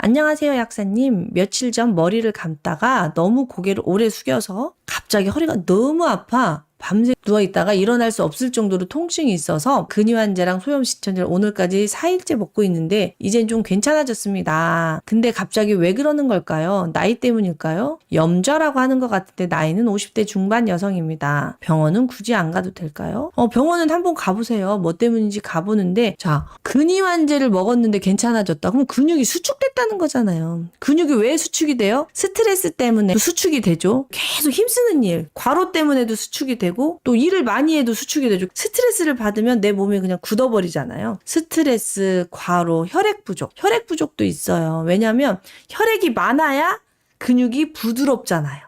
안녕하세요, 약사님. 며칠 전 머리를 감다가 너무 고개를 오래 숙여서 갑자기 허리가 너무 아파. 밤새 누워있다가 일어날 수 없을 정도로 통증이 있어서 근위환제랑 소염시천제를 오늘까지 4일째 먹고 있는데 이젠 좀 괜찮아졌습니다. 근데 갑자기 왜 그러는 걸까요? 나이 때문일까요? 염좌라고 하는 것 같은데 나이는 50대 중반 여성입니다. 병원은 굳이 안 가도 될까요? 어, 병원은 한번 가보세요. 뭐 때문인지 가보는데 자 근위환제를 먹었는데 괜찮아졌다. 그럼 근육이 수축 됐다는 거잖아요. 근육이 왜 수축이 돼요? 스트레스 때문에 수축이 되죠. 계속 힘쓰는 일, 과로 때문에도 수축이 되고 또 일을 많이 해도 수축이 되죠. 스트레스를 받으면 내 몸이 그냥 굳어버리잖아요. 스트레스, 과로, 혈액 부족, 혈액 부족도 있어요. 왜냐하면 혈액이 많아야 근육이 부드럽잖아요.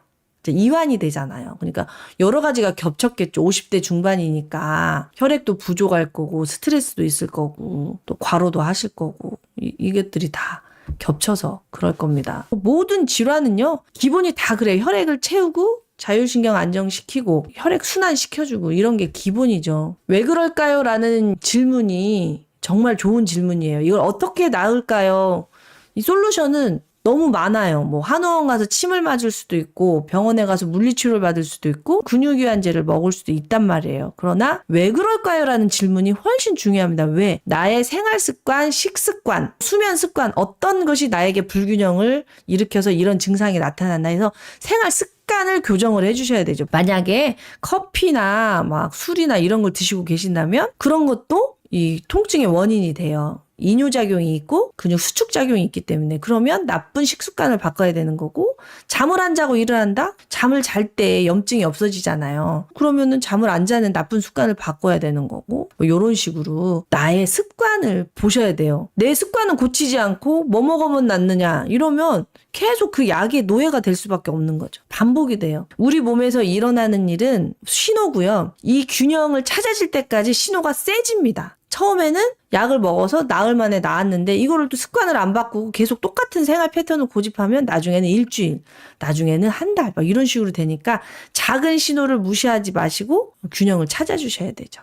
이완이 되잖아요. 그러니까 여러 가지가 겹쳤겠죠. 50대 중반이니까 혈액도 부족할 거고 스트레스도 있을 거고 또 과로도 하실 거고 이, 이것들이 다 겹쳐서 그럴 겁니다. 모든 질환은요. 기본이 다 그래. 혈액을 채우고 자율신경 안정시키고 혈액 순환 시켜주고 이런 게 기본이죠. 왜 그럴까요? 라는 질문이 정말 좋은 질문이에요. 이걸 어떻게 나을까요? 이 솔루션은 너무 많아요. 뭐 한의원 가서 침을 맞을 수도 있고 병원에 가서 물리치료를 받을 수도 있고 근육이완제를 먹을 수도 있단 말이에요. 그러나 왜 그럴까요?라는 질문이 훨씬 중요합니다. 왜? 나의 생활 습관, 식습관, 수면 습관 어떤 것이 나에게 불균형을 일으켜서 이런 증상이 나타났나 해서 생활 습관을 교정을 해주셔야 되죠. 만약에 커피나 막 술이나 이런 걸 드시고 계신다면 그런 것도 이 통증의 원인이 돼요. 이뇨작용이 있고 근육 수축작용이 있기 때문에 그러면 나쁜 식습관을 바꿔야 되는 거고 잠을 안 자고 일어난다? 잠을 잘 때 염증이 없어지잖아요. 그러면은 잠을 안 자는 나쁜 습관을 바꿔야 되는 거고 뭐 이런 식으로 나의 습관을 보셔야 돼요. 내 습관은 고치지 않고 뭐 먹으면 낫느냐 이러면 계속 그 약의 노예가 될 수밖에 없는 거죠. 반복이 돼요. 우리 몸에서 일어나는 일은 신호고요. 이 균형을 찾아질 때까지 신호가 세집니다. 처음에는 약을 먹어서 나흘 만에 나았는데 이거를 또 습관을 안 바꾸고 계속 똑같은 생활 패턴을 고집하면 나중에는 일주일, 나중에는 한 달, 막 이런 식으로 되니까 작은 신호를 무시하지 마시고 균형을 찾아주셔야 되죠.